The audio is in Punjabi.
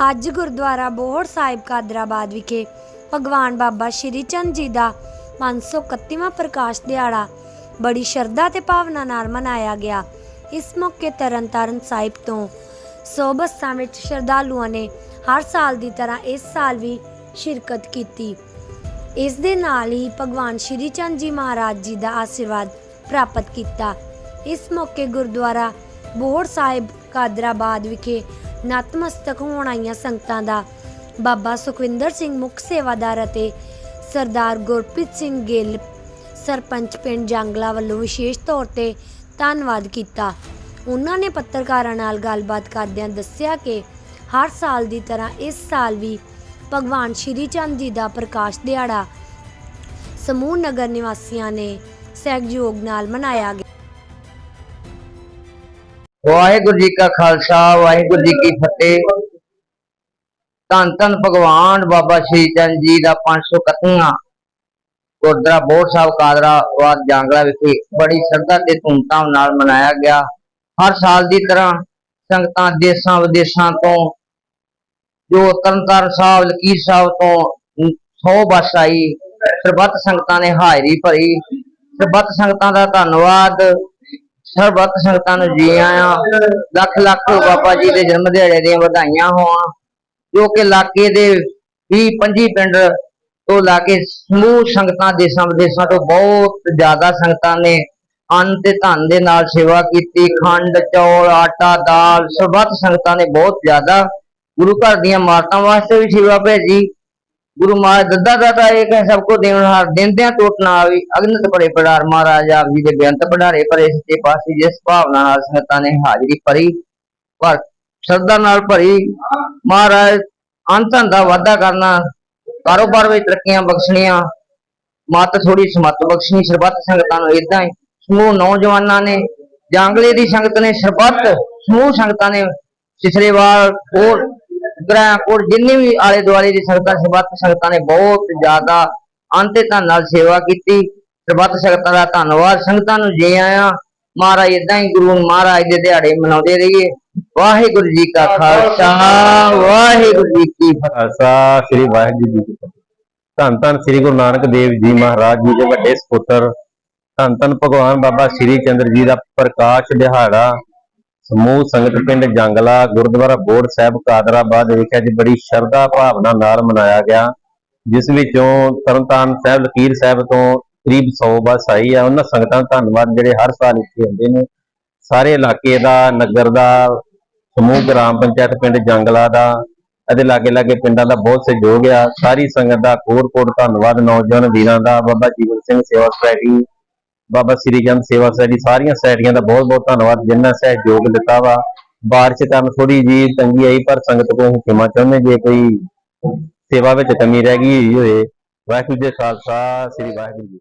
ਅੱਜ ਗੁਰਦੁਆਰਾ ਬੋਹੜ ਸਾਹਿਬ ਕਾਦਰਾਬਾਦ ਵਿਖੇ ਭਗਵਾਨ ਬਾਬਾ ਸ਼੍ਰੀ ਚੰਦ ਜੀ ਦਾ 531ਵਾਂ ਪ੍ਰਕਾਸ਼ ਦਿਹਾੜਾ ਬੜੀ ਸ਼ਰਧਾ ਤੇ ਭਾਵਨਾ ਨਾਲ ਮਨਾਇਆ ਗਿਆ। ਇਸ ਮੌਕੇ ਤਰਨਤਾਰਨ ਸਾਹਿਬ ਤੋਂ 100 ਬੱਸਾਂ ਵਿੱਚ ਸ਼ਰਧਾਲੂਆਂ ਨੇ ਹਰ ਸਾਲ ਦੀ ਤਰ੍ਹਾਂ ਇਸ ਸਾਲ ਵੀ ਸ਼ਿਰਕਤ ਕੀਤੀ। ਇਸ ਦੇ ਨਾਲ ਹੀ ਭਗਵਾਨ ਸ਼੍ਰੀ ਚੰਦ ਜੀ ਮਹਾਰਾਜ ਜੀ ਦਾ ਆਸ਼ੀਰਵਾਦ ਪ੍ਰਾਪਤ ਕੀਤਾ। ਇਸ ਮੌਕੇ ਗੁਰਦੁਆਰਾ ਬੋਹੜ ਸਾਹਿਬ ਕਾਦਰਾਬਾਦ ਵਿਖੇ ਨਤਮਸਤਕ ਹੋਣ ਆਈਆਂ ਸੰਗਤਾਂ ਦਾ। ਬਾਬਾ ਸੁਖਵਿੰਦਰ ਸਿੰਘ ਮੁੱਖ ਸੇਵਾਦਾਰ ਅਤੇ ਸਰਦਾਰ ਗੁਰਪ੍ਰੀਤ ਸਿੰਘ ਗਿੱਲ ਸਰਪੰਚ ਪਿੰਡ ਜੰਗਲਾ ਵੱਲੋਂ ਵਿਸ਼ੇਸ਼ ਤੌਰ ਤੇ ਧੰਨਵਾਦ ਕੀਤਾ। ਉਹਨਾਂ ਨੇ ਪੱਤਰਕਾਰਾਂ ਨਾਲ ਗੱਲਬਾਤ ਕਰਦਿਆਂ ਦੱਸਿਆ ਕਿ ਹਰ ਸਾਲ ਦੀ ਤਰ੍ਹਾਂ ਇਸ ਸਾਲ ਵੀ ਭਗਵਾਨ ਸ਼੍ਰੀ ਚੰਦ ਜੀ ਦਾ ਪ੍ਰਕਾਸ਼ ਦਿਹਾੜਾ ਸਮੂਹ ਨਗਰ ਨਿਵਾਸੀਆਂ ਨੇ ਸਹਿਯੋਗ ਨਾਲ ਮਨਾਇਆ ਗਿਆ। ਵਾਹਿਗੁਰੂ ਜੀ ਕਾ ਖਾਲਸਾ, ਵਾਹਿਗੁਰੂ ਜੀ ਕੀ ਫਤਿਹ। ਧੰਨ ਧੰਨ ਭਗਵਾਨ ਬਾਬਾ ਸ਼੍ਰੀ ਚੰਦ ਜੀ ਦਾ 531ਵਾਂ ਗੁਰਦੁਆਰਾ ਬੋੜ ਸਾਹਿਬ ਕਾਦਰਾਬਾਦ ਜਾਂਗਲਾ ਵਿਖੇ ਬੜੀ ਸ਼ਰਧਾ ਤੇ ਧੂਮਧਾਮ ਨਾਲ ਮਨਾਇਆ ਗਿਆ। ਹਰ ਸਾਲ ਦੀ ਤਰ੍ਹਾਂ ਸੰਗਤਾਂ ਦੇਸ਼ਾਂ ਵਿਦੇਸ਼ਾਂ ਤੋਂ, ਜੋ ਤਰਨਤਾਰਨ ਸਾਹਿਬ, ਲਕੀਰ ਸਾਹਿਬ ਤੋਂ 100 ਬੱਸ ਆਈ। ਸਰਬੱਤ ਸੰਗਤਾਂ ਨੇ ਹਾਜ਼ਰੀ ਭਰੀ। ਸਰਬੱਤ ਸੰਗਤਾਂ ਦਾ ਧੰਨਵਾਦ। ਸਰਬੱਤ ਸੰਗਤਾਂ ਨੂੰ ਜੀ ਆਇਆਂ। ਲੱਖ ਲੱਖ ਬਾਬਾ ਜੀ ਦੇ ਜਨਮ ਦਿਹਾੜੇ ਦੀਆਂ ਵਧਾਈਆਂ ਹੋਣ ਜੋ ਕਿ ਇਲਾਕੇ ਦੇ 20 25 ਪਿੰਡ ਤੋਂ ਲਾ ਕੇ ਸਮੂਹ ਸੰਗਤਾਂ ਦੇਸ਼ਾਂ ਵਿਦੇਸ਼ਾਂ ਤੋਂ ਬਹੁਤ ਜ਼ਿਆਦਾ ਸੰਗਤਾਂ ਨੇ ਅੰਨ ਤੇ ਧਨ ਦੇ ਨਾਲ ਸੇਵਾ ਕੀਤੀ, ਖੰਡ, ਚੌਲ, ਆਟਾ, ਦਾਲ ਸਰਬੱਤ ਸੰਗਤਾਂ ਨੇ ਬਹੁਤ ਜ਼ਿਆਦਾ ਗੁਰੂ ਘਰ ਦੀਆਂ ਮਾਰਤਾਂ ਵਾਸਤੇ ਵੀ ਸੇਵਾ ਭੇਜੀ। ਗੁਰੂ ਮਹਾਰਾਜ ਦੱਦਾ ਦਾਤਾ ਇੱਕ ਹੈ ਸਭ ਕੋ ਦੇਣਹਾਰ ਦਿੰਦਿਆਂ ਟੁੱਟ ਨਾ ਆਵੀ। ਅਗਨਤ ਬੜੇ ਪੜਾਰ ਮਹਾਰਾਜ ਆਪ ਜੀ ਦੇ ਬੇਅੰਤ ਪੜਾਰੇ ਪਰੇ ਸੱਚੇ ਪਾਸੇ ਜਿਸ ਨਾਲ ਸੰਗਤਾਂ ਨੇ ਹਾਜ਼ਰੀ ਭਰੀ। ਪਰ ਸ਼ਰਧਾ ਨਾਲ ਭਰੀ ਮਹਾਰਾਜ ਅੰਤਨ ਦਾ ਵਾਅਦਾ ਕਰਨਾ, ਕਾਰੋਬਾਰ ਵਿੱਚ ਤਰੱਕੀਆਂ ਬਖਸ਼ਣੀਆਂ, ਮਤ ਥੋੜੀ ਸਮਤ ਬਖਸ਼ਣੀ, ਸਰਬੱਤ ਸੰਗਤਾਂ ਨੂੰ ਇਦਾਂ ਹੀ ਸਮੂਹ ਨੌਜਵਾਨਾਂ ਨੇ ਜਾਂਗਲੇ ਦੀ ਸੰਗਤ ਨੇ ਸਰਬੱਤ, ਸਮੂਹ ਸੰਗਤਾਂ ਨੇ, ਸਿਸਰੇਵਾਲ, ਹੋਰ ਗ੍ਰਹਿ ਕੋਲ ਵੀ ਆਲੇ ਦੁਆਲੇ ਦੀ ਸੰਗਤਾਂ ਸਰਬੱਤ ਸੰਗਤਾਂ ਨੇ ਬਹੁਤ ਜ਼ਿਆਦਾ ਅੰਤੇ ਧਨ ਨਾਲ ਸੇਵਾ ਕੀਤੀ। ਸਰਬੱਤ ਸੰਗਤਾਂ ਦਾ ਧੰਨਵਾਦ। ਸੰਗਤਾਂ ਨੂੰ ਜੀ ਆਇਆਂ, ਮਹਾਰਾਜ ਇਦਾਂ ਹੀ ਗੁਰੂ ਮਹਾਰਾਜ ਦੇ ਦਿਹਾੜੇ ਮਨਾਉਂਦੇ ਰਹੀਏ। ਵਾਹਿਗੁਰੂ ਜੀ ਕਾ ਖਾਲਸਾ, ਵਾਹਿਗੁਰੂ ਜੀ ਕੀ ਫਤਿਹ। ਖਾਲਸਾ, ਸ੍ਰੀ ਵਾਹਿਗੁਰੂ ਜੀ ਕੀ ਫਤਿਹ। ਧੰਨ ਧੰਨ ਸ੍ਰੀ ਗੁਰੂ ਨਾਨਕ ਦੇਵ ਜੀ ਮਹਾਰਾਜ ਜੀ ਦੇ ਵੱਡੇ ਸੁਪੁੱਤਰ। ਧੰਨ ਧੰਨ ਭਗਵਾਨ ਬਾਬਾ ਸ੍ਰੀ ਚੰਦਰ ਜੀ ਦਾ ਪ੍ਰਕਾਸ਼ ਦਿਹਾੜਾ। ਸਮੂਹ ਸੰਗਤ ਪਿੰਡ ਜੰਗਲਾ ਗੁਰਦੁਆਰਾ ਬੋੜ ਸਾਹਿਬ ਕਾਦਰਾਬਾਦ ਵਿਖੇ ਅੱਜ ਬੜੀ ਸ਼ਰਧਾ ਭਾਵਨਾ ਨਾਲ ਮਨਾਇਆ ਗਿਆ, ਜਿਸ ਵਿੱਚੋਂ ਤਰਨਤਾਰਨ ਸਾਹਿਬ, ਲਕੀਰ ਸਾਹਿਬ ਤੋਂ ਕਰੀਬ 100 ਬੱਸ ਆਈ ਆ ਉਹਨਾਂ ਸੰਗਤਾਂ ਦਾ ਧੰਨਵਾਦ ਜਿਹੜੇ ਹਰ ਸਾਲ ਇੱਥੇ ਆਉਂਦੇ ਨੇ। ਸਾਰੇ ਇਲਾਕੇ ਦਾ, ਨਗਰ ਦਾ, ਸਮੂਹ ਗ੍ਰਾਮ ਪੰਚਾਇਤ ਪਿੰਡ ਜੰਗਲਾ ਦਾ, ਅਤੇ ਲਾਗੇ ਲਾਗੇ ਪਿੰਡਾਂ ਦਾ ਬਹੁਤ ਸਹਿਯੋਗ ਆ। ਸਾਰੀ ਸੰਗਤ ਦਾ ਕੋਟ ਕੋਟ ਧੰਨਵਾਦ ਨੌਜਵਾਨ ਵੀਰਾਂ ਦਾ। ਬਾਬਾ ਜੀਵਨ ਸਿੰਘ ਸੇਵਾ ਸੁਸਾਇਟੀ ਬਾਬਾ ਸ੍ਰੀ ਚੰਦ ਸੇਵਾ ਸੁਸਾਇਟੀ ਸਾਰੀਆਂ ਸੁਸਾਇਟੀਆਂ ਦਾ ਬਹੁਤ ਬਹੁਤ ਧੰਨਵਾਦ ਜਿਨ੍ਹਾਂ ਸਹਿਯੋਗ ਦਿੱਤਾ ਵਾ। ਬਾਰਿਸ਼ ਕਾਰਨ ਥੋੜੀ ਜੀ ਤੰਗੀ ਆਈ, ਪਰ ਸੰਗਤ ਕੋਲ ਅਸੀਂ ਖਿਮਾ ਚਾਹੁੰਦੇ ਜੇ ਕੋਈ ਸੇਵਾ ਵਿੱਚ ਕਮੀ ਰਹਿ ਗਈ ਹੋਈ ਹੋਏ। ਵਾਹਿਗੁਰੂ ਜੀ ਖਾਲਸਾ, ਸ੍ਰੀ ਵਾਹਿਗੁਰੂ ਜੀ